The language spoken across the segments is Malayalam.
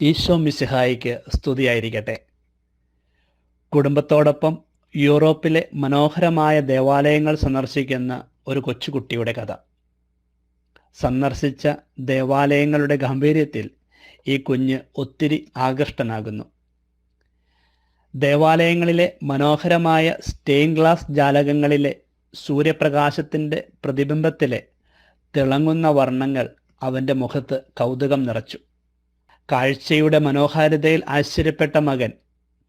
ഈശോ മിശിഹായിക്ക് സ്തുതിയായിരിക്കട്ടെ. കുടുംബത്തോടൊപ്പം യൂറോപ്പിലെ മനോഹരമായ ദേവാലയങ്ങൾ സന്ദർശിക്കുന്ന ഒരു കൊച്ചുകുട്ടിയുടെ കഥ. സന്ദർശിച്ച ദേവാലയങ്ങളുടെ ഗാംഭീര്യത്തിൽ ഈ കുഞ്ഞ് ഒത്തിരി ആകൃഷ്ടനാകുന്നു. ദേവാലയങ്ങളിലെ മനോഹരമായ സ്റ്റെയിൻ ഗ്ലാസ് ജാലകങ്ങളിലെ സൂര്യപ്രകാശത്തിന്റെ പ്രതിബിംബത്തിലെ തിളങ്ങുന്ന വർണങ്ങൾ അവന്റെ മുഖത്ത് കൗതുകം നിറച്ചു. കാഴ്ചയുടെ മനോഹാരിതയിൽ ആശ്ചര്യപ്പെട്ട മകൻ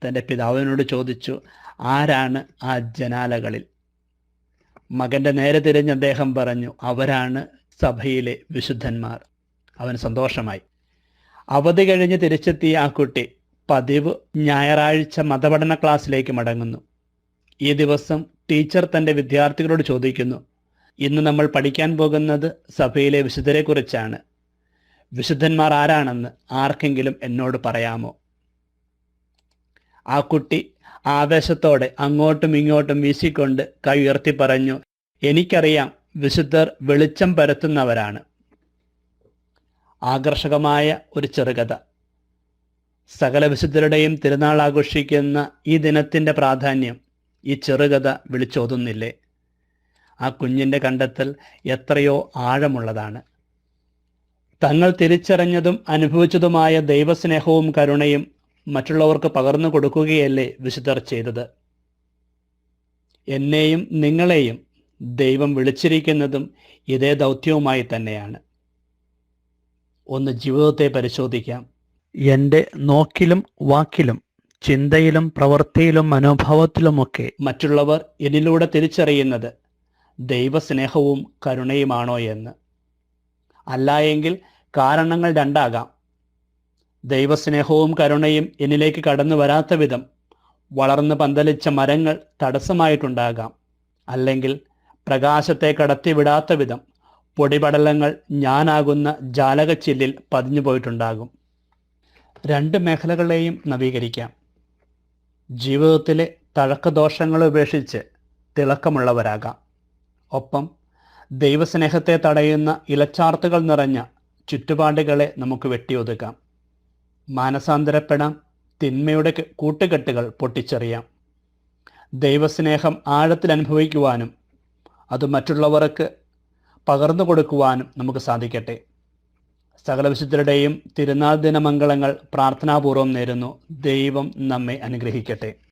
തന്റെ പിതാവിനോട് ചോദിച്ചു ആരാണ് ആ ജനാലകളിൽ? മകന്റെ നേരെ തിരിഞ്ഞ് അദ്ദേഹം പറഞ്ഞു അവരാണ് സഭയിലെ വിശുദ്ധന്മാർ. അവന് സന്തോഷമായി. അവധി കഴിഞ്ഞ് തിരിച്ചെത്തിയ ആ കുട്ടി പതിവ് ഞായറാഴ്ച മതപഠന ക്ലാസ്സിലേക്ക് മടങ്ങുന്നു. ഈ ദിവസം ടീച്ചർ തന്റെ വിദ്യാർത്ഥികളോട് ചോദിക്കുന്നു ഇന്ന് നമ്മൾ പഠിക്കാൻ പോകുന്നത് സഭയിലെ വിശുദ്ധരെക്കുറിച്ചാണ് വിശുദ്ധന്മാർ ആരാണെന്ന് ആർക്കെങ്കിലും എന്നോട് പറയാമോ? ആ കുട്ടി ആവേശത്തോടെ അങ്ങോട്ടും ഇങ്ങോട്ടും വീശിക്കൊണ്ട് കൈ ഉയർത്തി പറഞ്ഞു എനിക്കറിയാം വിശുദ്ധർ വെളിച്ചം പരത്തുന്നവരാണ്. ആകർഷകമായ ഒരു ചെറുകഥ. സകല വിശുദ്ധരുടെയും തിരുനാൾ ആഘോഷിക്കുന്ന ഈ ദിനത്തിന്റെ പ്രാധാന്യം ഈ ചെറുകഥ വിളിച്ചോതുന്നില്ലേ? ആ കുഞ്ഞിന്റെ കണ്ടെത്തൽ എത്രയോ ആഴമുള്ളതാണ്. തങ്ങൾ തിരിച്ചറിഞ്ഞതും അനുഭവിച്ചതുമായ ദൈവസ്നേഹവും കരുണയും മറ്റുള്ളവർക്ക് പകർന്നു കൊടുക്കുകയല്ലേ വിശുദ്ധർ ചെയ്തത്. എന്നെയും നിങ്ങളെയും ദൈവം വിളിച്ചിരിക്കുന്നതും ഇതേ ദൗത്യവുമായി തന്നെയാണ്. ഒന്ന് ജീവിതത്തെ പരിശോധിക്കാം. എന്റെ നോക്കിലും വാക്കിലും ചിന്തയിലും പ്രവൃത്തിയിലും മനോഭാവത്തിലുമൊക്കെ മറ്റുള്ളവർ എന്നിലൂടെ തിരിച്ചറിയുന്നത് ദൈവസ്നേഹവും കരുണയുമാണോ എന്ന്. അല്ല എങ്കിൽ കാരണങ്ങൾ രണ്ടാകാം. ദൈവസ്നേഹവും കരുണയും എന്നിലേക്ക് കടന്നു വരാത്ത വിധം വളർന്ന് പന്തലിച്ച മരങ്ങൾ തടസ്സമായിട്ടുണ്ടാകാം. അല്ലെങ്കിൽ പ്രകാശത്തെ കടത്തിവിടാത്ത വിധം പൊടിപടലങ്ങൾ ഞാനാകുന്ന ജാലകച്ചില്ലിൽ പതിഞ്ഞു പോയിട്ടുണ്ടാകും. രണ്ട് മേഖലകളെയും നവീകരിക്കാം. ജീവിതത്തിലെ തഴക്കദോഷങ്ങൾ ഉപേക്ഷിച്ച് തിളക്കമുള്ളവരാകാം. ഒപ്പം ദൈവസ്നേഹത്തെ തടയുന്ന ഇലച്ചാർത്തുകൾ നിറഞ്ഞ ചുറ്റുപാടുകളെ നമുക്ക് വെട്ടിയൊതുക്കാം. മാനസാന്തരപ്പെടാം തിന്മയുടെ കൂട്ടുകെട്ടുകൾ പൊട്ടിച്ചെറിയാം. ദൈവസ്നേഹം ആഴത്തിൽ അനുഭവിക്കുവാനും അത് മറ്റുള്ളവർക്ക് പകർന്നു കൊടുക്കുവാനും നമുക്ക് സാധിക്കട്ടെ. സകല വിശുദ്ധരുടെയും തിരുനാൾ ദിനമംഗളങ്ങൾ പ്രാർത്ഥനാപൂർവം നേരുന്നു. ദൈവം നമ്മെ അനുഗ്രഹിക്കട്ടെ.